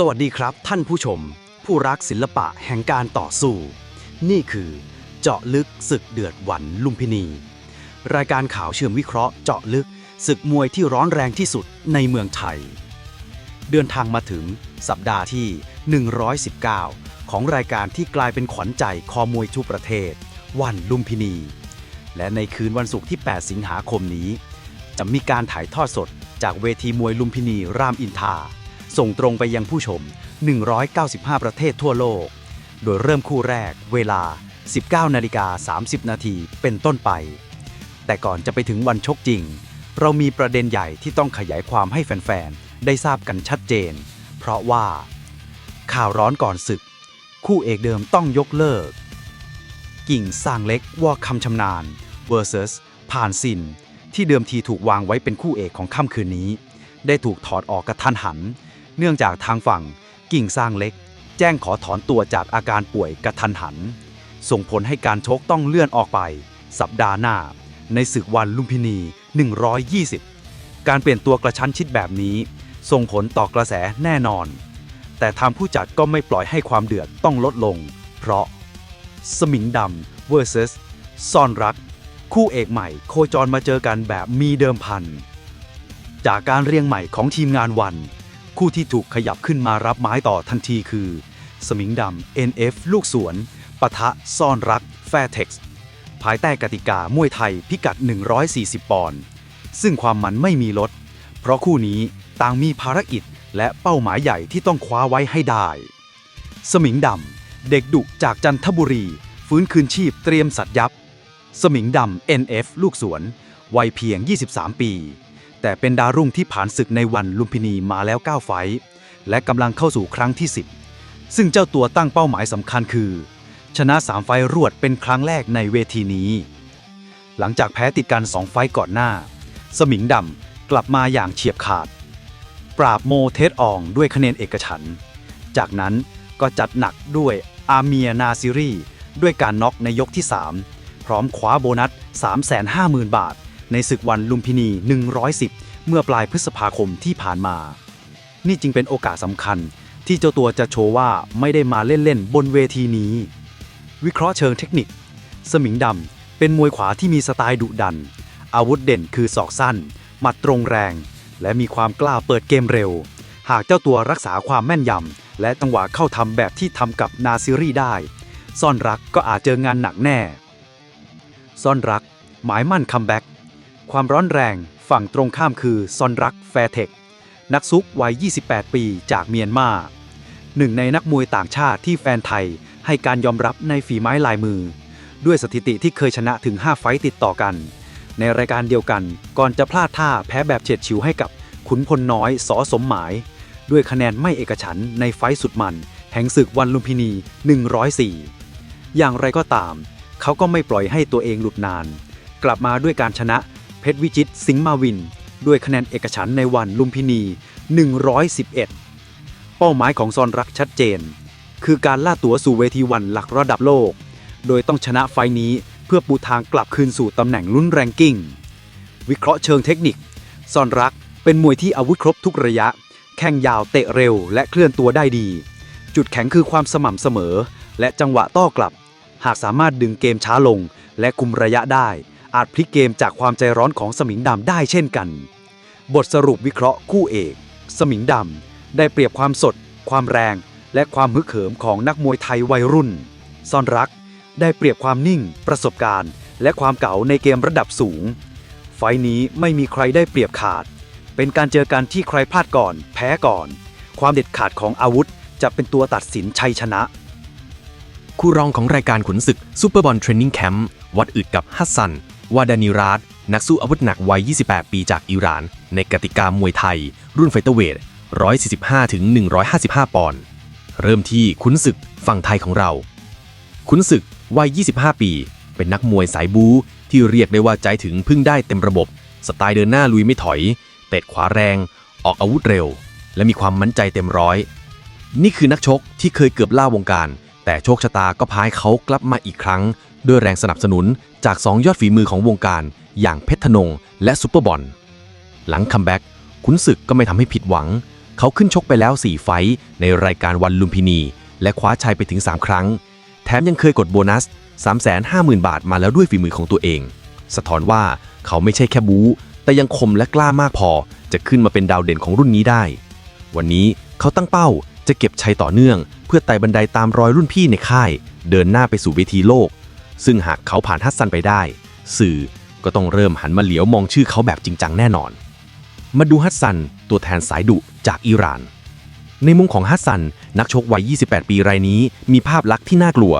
สวัสดีครับท่านผู้ชม ผู้รักศิลปะแห่งการต่อสู้ นี่คือเจาะลึกศึกเดือดหวันลุมพินี รายการข่าวเชื่อมวิเคราะห์เจาะลึกศึกมวยที่ร้อนแรงที่สุดในเมืองไทย เดินทางมาถึงสัปดาห์ที่ 119 ของรายการที่กลายเป็นขวัญใจคอมวยทุกประเทศ วันลุมพินี และในคืนวันศุกร์ที่ 8 สิงหาคมนี้ จะมีการถ่ายทอดสดจากเวทีมวยลุมพินีรามอินทา ส่งตรงไปยังผู้ชม 195 ประเทศทั่วโลก โดยเริ่มคู่แรก เวลา 19 นาฬิกา 30 นาที เป็นต้นไป แต่ก่อนจะไปถึงวันชกจริง เรามีประเด็นใหญ่ที่ต้องขยายความให้แฟน ๆ ได้ทราบกันชัดเจน เพราะว่า ข่าวร้อนก่อนศึก คู่เอกเดิมต้องยกเลิก กิ่งสร้างเล็กวอคำชำนาญ vs ผ่านซินที่เดิมทีถูกวางไว้เป็นคู่เอกของค่ำคืนนี้ ได้ถูกถอดออกกระทันหัน เนื่องจากทางฝั่งกิ่งสร้างเล็ก แจ้งขอถอนตัวจากอาการป่วยกระทันหัน ส่งผลให้การชกต้องเลื่อนออกไป สัปดาห์หน้า ในศึกวันลุมพินี 120 การเปลี่ยนตัวกระชั้นชิดแบบนี้ ส่งผลต่อกระแสแน่นอน แต่ทางผู้จัดก็ไม่ปล่อยให้ความเดือดต้องลดลง เพราะ สมิงดำ vs ซ่อนรัก คู่เอกใหม่โคจรมาเจอกันแบบมีเดิมพันจากการเรียงใหม่ของทีมงานวัน คู่ที่ถูกขยับขึ้นมารับไม้ต่อทันทีคือ สมิงดำ NF ลูกสวนปะทะซ่อนรัก แฟร์เท็กซ์ภายใต้กติกามวยไทยพิกัด 140 ปอนด์ซึ่งความมันไม่มีลด เพราะคู่นี้ต่างมีภารกิจและเป้าหมายใหญ่ที่ต้องคว้าไว้ให้ได้ สมิงดำ เด็กดุจากจันทบุรี ฟื้นคืนชีพเตรียมสัตยับ สมิงดำ NF ลูกสวน วัยเพียง 23 ปี แต่เป็นดาวรุ่งที่ผ่านศึกในวันลุมพินีมาแล้ว 9 ไฟท์และกำลังเข้าสู่ครั้งที่ 10 ซึ่งเจ้าตัวตั้งเป้าหมายสำคัญคือ ชนะ 3 ไฟท์รวดเป็นครั้งแรกในเวทีนี้ หลังจากแพ้ติดกัน 2 ไฟท์ก่อนหน้า สมิงดำกลับมาอย่างเฉียบขาด ปราบโมเทสอองด้วยคะแนนเอกฉัน จากนั้นก็จัดหนักด้วยอาเมียนาซิรีด้วยการน็อกในยกที่ 3 พร้อมคว้าโบนัส 350,000 บาท ในศึกวันลุมพินี 110 เมื่อปลายพฤษภาคมที่ผ่านมา นี่จึงเป็นโอกาสสำคัญ ที่เจ้าตัวจะโชว์ว่าไม่ได้มาเล่นๆบนเวทีนี้ วิเคราะห์เชิงเทคนิค สมิงดำเป็นมวยขวาที่มีสไตล์ดุดัน อาวุธเด่นคือศอกสั้น หมัดตรงแรง และมีความกล้าเปิดเกมเร็ว หากเจ้าตัวรักษาความแม่นยำและจังหวะเข้าทำแบบที่ทำกับนาซิรีได้ซ่อนรักก็อาจเจองานหนักแน่ ซ่อนรัก หมายมั่นคัมแบ็ก ความร้อนแรง ฝั่งตรงข้ามคือซอนรักแฟร์เทค นักซุกวัย 28 ปีจากเมียนมาหนึ่งในนักมวยต่างชาติที่แฟนไทยให้การยอมรับในฝีไม้ลายมือ ด้วยสถิติที่เคยชนะถึง 5 ไฟต์ติดต่อกัน ในรายการเดียวกันก่อนจะพลาดท่าแพ้แบบเฉียดฉิวให้กับขุนพลน้อยสอสมหมาย ด้วยคะแนนไม่เอกฉันในไฟต์สุดมัน แห่งศึกวันลุมพินี 104 อย่างไรก็ตาม เขาก็ไม่ปล่อยให้ตัวเองหลุดนาน กลับมาด้วยการชนะ เพชรวิจิตสิงห์มาวิน ด้วยคะแนนเอกฉันในวันลุมพินี 111 เป้าหมายของซอนรักชัดเจน คือการล่าตั๋วสู่เวทีวันหลักระดับโลก โดยต้องชนะไฟล์นี้เพื่อปูทางกลับคืนสู่ตำแหน่งลุ้นแรงกิ้ง วิเคราะห์เชิงเทคนิคซอนรักเป็นมวยที่อาวุธครบทุกระยะ แข้งยาวเตะเร็วและเคลื่อนตัวได้ดี จุดแข็งคือความสม่ำเสมอ และจังหวะต้กลับ หากสามารถดึงเกมช้าลงและคุมระยะได้ อาจพลิกเกมจากความใจร้อนของสมิงดำได้เช่นกัน บทสรุปวิเคราะห์คู่เอก สมิงดำได้เปรียบความสด ความแรง และความฮึกเหิมของนักมวยไทยวัยรุ่น ซ่อนรัก ได้เปรียบความนิ่ง ประสบการณ์ และความเก๋าในเกมระดับสูง ไฟล์นี้ไม่มีใครได้เปรียบขาด เป็นการเจอกันที่ใครพลาดก่อน แพ้ก่อน ความเด็ดขาดของอาวุธจะเป็นตัวตัดสินชัยชนะคู่รองของรายการขุนศึกซูเปอร์บอลเทรนนิ่งแคมป์วัดอึดกับฮัสซัน วาดานิราดนักสู้อาวุธหนักวัย 28 ปีจากอิหร่าน ในกติกามวยไทย รุ่นไฟเตอร์เวท 145 ถึง 155 ปอนด์ เริ่มที่ขุนศึกฝั่งไทยของเรา ขุนศึกวัย 25 ปี เป็นนักมวยสายบูที่เรียกได้ว่าใจถึงพึ่งได้เต็มระบบ สไตล์เดินหน้าลุยไม่ถอย เตะขวาแรง ออกอาวุธเร็ว และมีความมั่นใจเต็มร้อย นี่คือนักชกที่เคยเกือบล่าวงการ แต่โชคชะตาก็พายเขากลับมาอีกครั้ง ด้วยแรงสนับสนุนจาก2ยอดฝีมือของวงการ อย่างเพชรธนง และซุปเปอร์บอล หลังคัมแบ็กขุนศึกก็ไม่ทำให้ผิดหวัง เขาขึ้นชกไปแล้ว 4 ไฟท์ในรายการวันลุมพินี และคว้าชัยไปถึง 3 ครั้ง แถมยังเคยกดโบนัส 350,000 บาทมาแล้วด้วยฝีมือของตัวเอง สะท้อนว่าเขาไม่ใช่แค่บู๊แต่ยังคมและกล้ามากพอ จะขึ้นมาเป็นดาวเด่นของรุ่นนี้ได้ วันนี้เขาตั้งเป้าจะเก็บชัยต่อเนื่อง เพื่อไต่บันไดตามรอยรุ่นพี่ในค่าย เดินหน้าไปสู่เวทีโลก ซึ่งหากเขาผ่านฮัสซันไปได้ สื่อก็ต้องเริ่มหันมาเหลียวมองชื่อเขาแบบจริงจังแน่นอน มาดูฮัสซันตัวแทนสายดุจากอิหร่าน ในมุมของฮัสซัน นักชกวัย 28 ปีรายนี้ มีภาพลักษณ์ที่น่ากลัว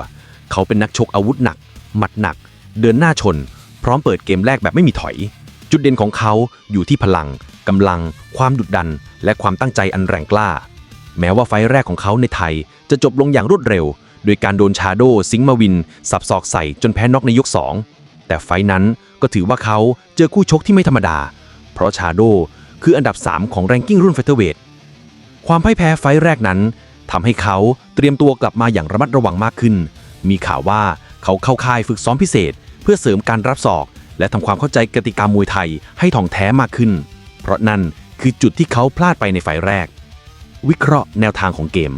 เขาเป็นนักชกอาวุธหนัก หมัดหนัก เดินหน้าชน พร้อมเปิดเกมแรกแบบไม่มีถอย จุดเด่นของเขาอยู่ที่พลังกำลัง ความดุดัน และความตั้งใจอันแรงกล้า แม้ว่าไฟแรกของเขาในไทยจะจบลงอย่างรวดเร็ว โดยการโดนชาโดซิงมาวิน สับศอกใส่จนแพ้น็อกในยก 2 แต่ไฟนั้นก็ถือว่าเขาเจอคู่ชกที่ไม่ธรรมดา เพราะชาโดคืออันดับ 3 ของแรงกิ้งรุ่นเฟเธอร์เวทความพ่ายแพ้ไฟแรกนั้นทำให้เขาเตรียมตัวกลับมาอย่างระมัดระวังมากขึ้น มีข่าวว่าเขาเข้าค่ายฝึกซ้อมพิเศษ เพื่อเสริมการรับศอก และทำความเข้าใจกติกามวยไทยให้ท่องแท้มากขึ้น เพราะนั่นคือจุดที่เขาพลาดไปในไฟแรก วิเคราะห์แนวทางของเกม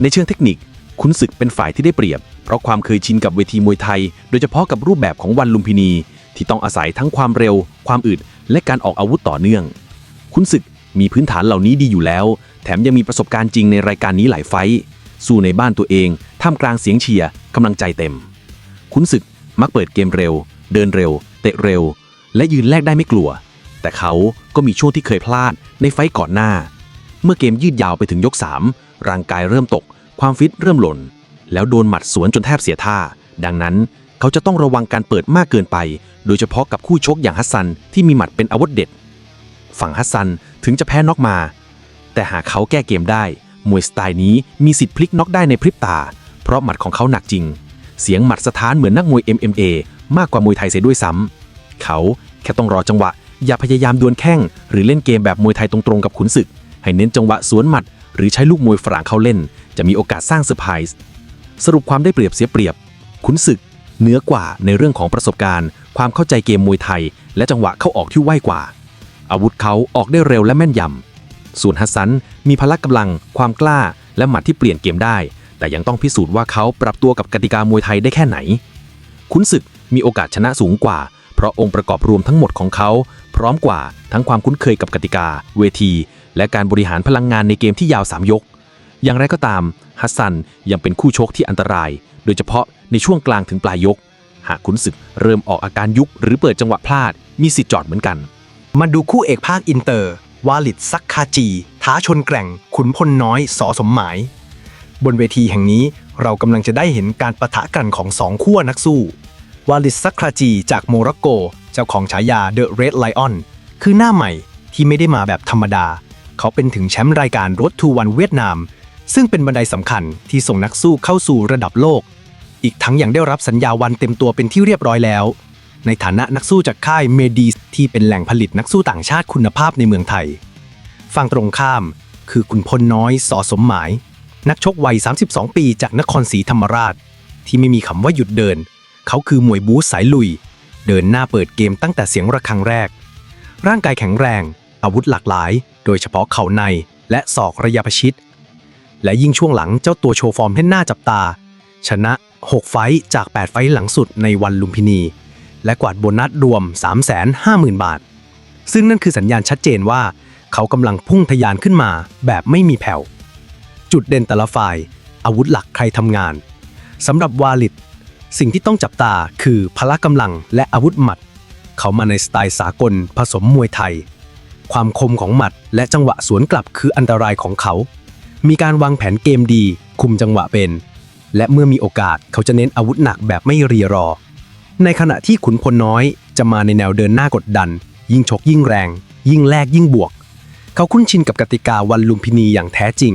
ในเชิงเทคนิค ขุนศึกเป็นฝ่ายที่ได้เปรียบ เพราะความเคยชินกับเวทีมวยไทย โดยเฉพาะกับรูปแบบของวันลุมพินี ที่ต้องอาศัยทั้งความเร็ว ความอึด และการออกอาวุธต่อเนื่อง ขุนศึกมีพื้นฐานเหล่านี้ดีอยู่แล้ว แถมยังมีประสบการณ์จริงในรายการนี้หลายไฟสู้ในบ้านตัวเองท่ามกลางเสียงเชียร์กำลังใจเต็ม ขุนศึกมักเปิดเกมเร็ว เดินเร็ว เตะเร็ว และยืนแลกได้ไม่กลัว แต่เขาก็มีช่วงที่เคยพลาดในไฟก่อนหน้า เมื่อเกมยืดยาวไปถึงยก 3 ร่างกายเริ่มตก ความฟิตเริ่มหล่น แล้วโดนหมัดสวนจนแทบเสียท่า ดังนั้นเขาจะต้องระวังการเปิดมากเกินไป โดยเฉพาะกับคู่ชกอย่างฮัสซันที่มีหมัดเป็นอาวุธเด็ด ฝั่งฮัสซันถึงจะแพ้น็อกมา แต่หากเขาแก้เกมได้ มวยสไตล์นี้มีสิทธิ์พลิกน็อกได้ในพริบตา เพราะหมัดของเขาหนักจริง เสียงหมัดสถานเหมือนนักมวย MMA มากกว่ามวยไทยเสียด้วยซ้ำเขาแค่ต้องรอจังหวะ อย่าพยายามดวลแข้ง หรือเล่นเกมแบบมวยไทยตรงๆกับขุนศึก ให้เน้นจังหวะสวนหมัด หรือใช้ลูกมวยฝรั่งเข้าเล่น จะมีโอกาสสร้างเซอร์ไพรส์สรุปความได้เปรียบเสียเปรียบ ขุนศึกเหนือกว่าในเรื่องของประสบการณ์ ความเข้าใจเกมมวยไทย และจังหวะเข้าออกที่ไวกว่า อาวุธเขาออกได้เร็วและแม่นยำส่วนฮัสซันมีพละกำลัง ความกล้า และหมัดที่เปลี่ยนเกมได้ แต่ยังต้องพิสูจน์ว่าเขาปรับตัวกับกติกามวยไทยได้แค่ไหน ขุนศึกมีโอกาสชนะสูงกว่า เพราะองค์ประกอบรวมทั้งหมดของเขา พร้อมกว่าทั้งความคุ้นเคยกับกติกา เวที และการบริหารพลังงานในเกมที่ยาว3ยก อย่างไรก็ตามฮัสซันยังเป็นคู่ชกที่อันตราย โดยเฉพาะในช่วงกลางถึงปลายยก หากขุนศึกเริ่มออกอาการยุบหรือเปิดจังหวะพลาด มีสิทธิ์จอดเหมือนกัน มาดูคู่เอกภาคอินเตอร์ วาลิดซักคาจี ท้าชนแกร่ง ขุนพลน้อยสอสมหมาย บนเวทีแห่งนี้เรากำลังจะได้เห็นการประทะกันของสองขั้วนักสู้ วาลิดซักคาจี จากโมร็อกโก เจ้าของฉายา The Red Lion คือหน้าใหม่ที่ไม่ได้มาแบบธรรมดา เขาเป็นถึงแชมป์รายการรถทูวันเวียดนาม ซึ่งเป็นบันไดสำคัญที่ส่งนักสู้เข้าสู่ระดับโลก อีกทั้งยังได้รับสัญญาวันเต็มตัวเป็นที่เรียบร้อยแล้ว ในฐานะนักสู้จากค่ายเมดีสที่เป็นแหล่งผลิตนักสู้ต่างชาติคุณภาพในเมืองไทย ฝั่งตรงข้าม คือคุณพลน้อยสอสมหมาย นักชกวัย 32 ปีจากนครศรีธรรมราช ที่ไม่มีคำว่าหยุดเดิน เขาคือมวยบู๊สายลุย เดินหน้าเปิดเกมตั้งแต่เสียงระฆังแรก ร่างกายแข็งแรง อาวุธหลากหลาย โดยเฉพาะเข่าในและศอกระยะประชิด และยิ่งช่วงหลังเจ้าตัวโชว์ฟอร์มที่น่าจับตา ชนะ 6 ไฟจาก 8 ไฟหลังสุดในวันลุมพินี และกวาดโบนัสรวม 350,000 บาท ซึ่งนั่นคือสัญญาณชัดเจนว่า เขากำลังพุ่งทะยานขึ้นมาแบบไม่มีแผ่ว จุดเด่นแต่ละฝ่าย อาวุธหลักใครทำงานสำหรับวาลิดสิ่งที่ต้องจับตาคือพละกำลังและอาวุธหมัด เขามาในสไตล์สากลผสมมวยไทย ความคมของหมัดและจังหวะสวนกลับคืออันตรายของเขา มีการวางแผนเกมดี คุมจังหวะเป็น และเมื่อมีโอกาสเขาจะเน้นอาวุธหนักแบบไม่รีรอ ในขณะที่ขุนพลน้อยจะมาในแนวเดินหน้ากดดัน ยิ่งชกยิ่งแรง ยิ่งแลกยิ่งบวก เขาคุ้นชินกับกติกาวันลุมพินีอย่างแท้จริง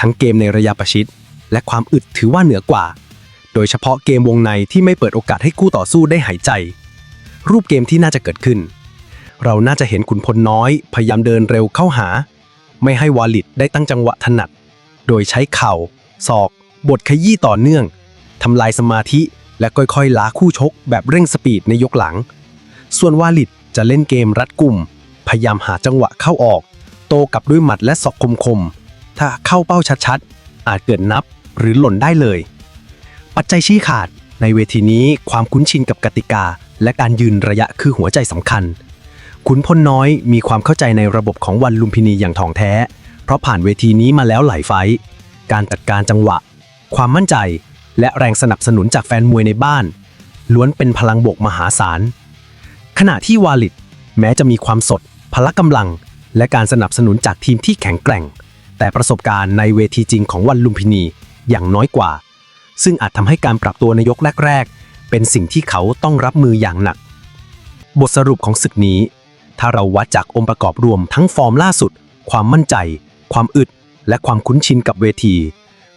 ทั้งเกมในระยะประชิด และความอึดถือว่าเหนือกว่า โดยเฉพาะเกมวงในที่ไม่เปิดโอกาสให้คู่ต่อสู้ได้หายใจ รูปเกมที่น่าจะเกิดขึ้น เราน่าจะเห็นขุนพลน้อย พยายามเดินเร็วเข้าหา ไม่ให้วาลิดได้ตั้งจังหวะถนัด โดยใช้เข่า ศอก บทขยี้ต่อเนื่อง ทำลายสมาธิ และค่อยๆล้าคู่ชกแบบเร่งสปีดในยกหลัง ส่วนวาลิดจะเล่นเกมรัดกลุ่ม พยายามหาจังหวะเข้าออก โต้กลับด้วยหมัดและศอกคมๆ ถ้าเข้าเป้าชัดๆ อาจเกิดนับหรือหล่นได้เลย ปัจจัยชี้ขาดในเวทีนี้ความคุ้นชินกับกติกา และการยืนระยะคือหัวใจสำคัญ ขุนพลน้อยมีความเข้าใจในระบบของวันลุมพินีอย่างถ่องแท้ เพราะผ่านเวทีนี้มาแล้วหลายไฟการจัดการจังหวะ ความมั่นใจ และแรงสนับสนุนจากแฟนมวยในบ้าน ล้วนเป็นพลังบวกมหาศาล ขณะที่วาลิดแม้จะมีความสด พละกำลัง และการสนับสนุนจากทีมที่แข็งแกร่ง แต่ประสบการณ์ในเวทีจริงของวันลุมพินีอย่างน้อยกว่า ซึ่งอาจทำให้การปรับตัวในยกแรก ๆ เป็นสิ่งที่เขาต้องรับมืออย่างหนัก บทสรุปของศึกนี้ ถ้าเราวัดจากองค์ประกอบรวมทั้งฟอร์มล่าสุด ความมั่นใจ ความอึด และความคุ้นชินกับเวที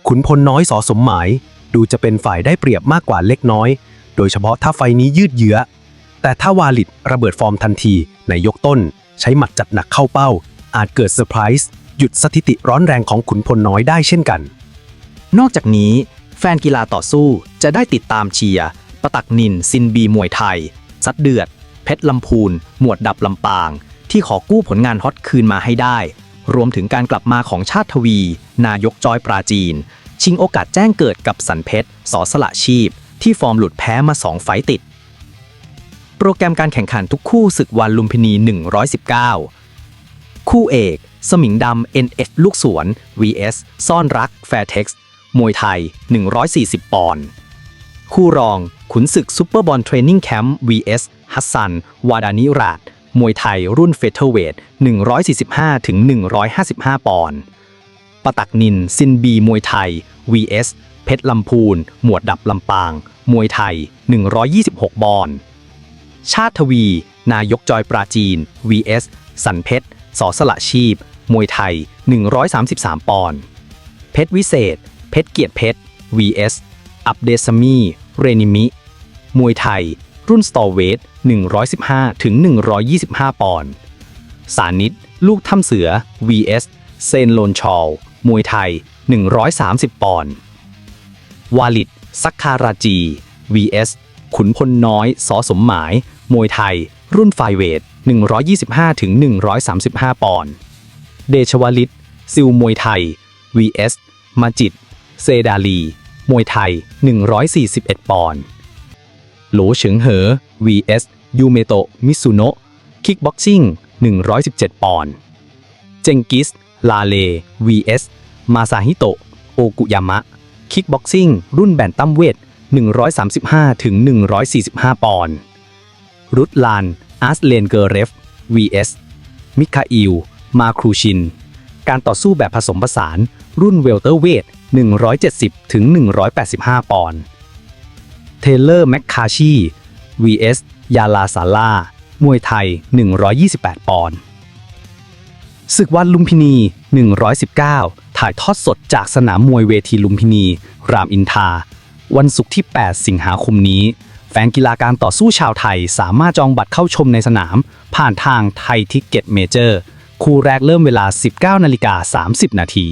ขุนพลน้อยสอสมหมาย ดูจะเป็นฝ่ายได้เปรียบมากกว่าเล็กน้อย โดยเฉพาะถ้าไฟนี้ยืดเยื้อ แต่ถ้าวาลิดระเบิดฟอร์มทันทีในยกต้น ใช้หมัดจัดหนักเข้าเป้า อาจเกิดเซอร์ไพรส์หยุดสถิติร้อนแรงของขุนพลน้อยได้เช่นกัน นอกจากนี้ แฟนกีฬาต่อสู้จะได้ติดตามเชียร์ประตักนินซินบีมวยไทยซัดเดือด เพชรลำพูน หมวดดับลำปาง ที่ขอกู้ผลงานฮอตคืนมาให้ได้ รวมถึงการกลับมาของชาติทวี นายกจอยปราจีน ชิงโอกาสแจ้งเกิดกับสันเพชรสอสละชีพ ที่ฟอร์มหลุดแพ้มา 2 ไฟต์ติด โปรแกรมการแข่งขันทุกคู่ศึกวันลุมพินี 119 คู่เอก สมิงดำ NF ลูกสวน vs ซ่อนรัก Fairtex มวยไทย 140 ปอนด์คู่รองขุนศึกซูเปอร์บอลเทรนนิ่งแคมป์ vs ฮัสซัน วาดานิราดมวยไทยรุ่นเฟเธอร์เวท 145 ถึง 155 ปอนด์ปตักนิน ซินบีมวยไทย vs เพชรลำพูน หมวดดับลำปาง มวยไทย 126ปอนด์ชาติทวี นายกจอยปราจีน vs สันเพชรสอสละชีพ มวยไทย 133 ปอนด์เพชรวิเศษ เพชรเกียรติเพชร vs อับเดซามี เรนิมิ มวยไทย รุ่นสตอเวท115 ถึง 125 ปอนด์ สานิตลูกถ้ำเสือ vs เซนโลนชอล มวยไทย 130 ปอนด์ วาลิดซักคาราจี vs ขุนพลน้อยสอสมหมาย มวยไทย รุ่นไฟเวท125 ถึง 135 ปอนด์ เดชวลิต ซิลมวยไทย vs มาจิต เซดาลี มวยไทย 141 ปอนด์ โหลเฉิงเหอ vs ยูเมโตะมิซุโนะคิกบ็อกซิ่ง 117 ปอนด์เจงกิส ลาเล vs มาซาฮิโตะโอกุยามะ คิกบ็อกซิ่ง รุ่นแบนตัมเวท 135 ถึง 145 ปอนด์รุดลาน อาร์สเลนเกอร์เรฟ vs มิคาอิล มาครูชิน การต่อสู้แบบผสมผสาน รุ่นเวลเตอร์เวท 170 ถึง 185 ปอนด์ เทเลอร์แมคคาชี vs ยาลาซาล่ามวยไทย 128 ปอนด์ศึกวันลุมพินี 119 ถ่ายทอดสดจากสนามมวยเวทีลุมพินี รามอินทราวันศุกร์ที่ 8 สิงหาคมนี้ แฟนกีฬาการต่อสู้ชาวไทยสามารถจองบัตรเข้าชมในสนาม ผ่านทางไทยทิกเก็ตเมเจอร์ คู่แรกเริ่มเวลา 19นาฬิกา30 นาที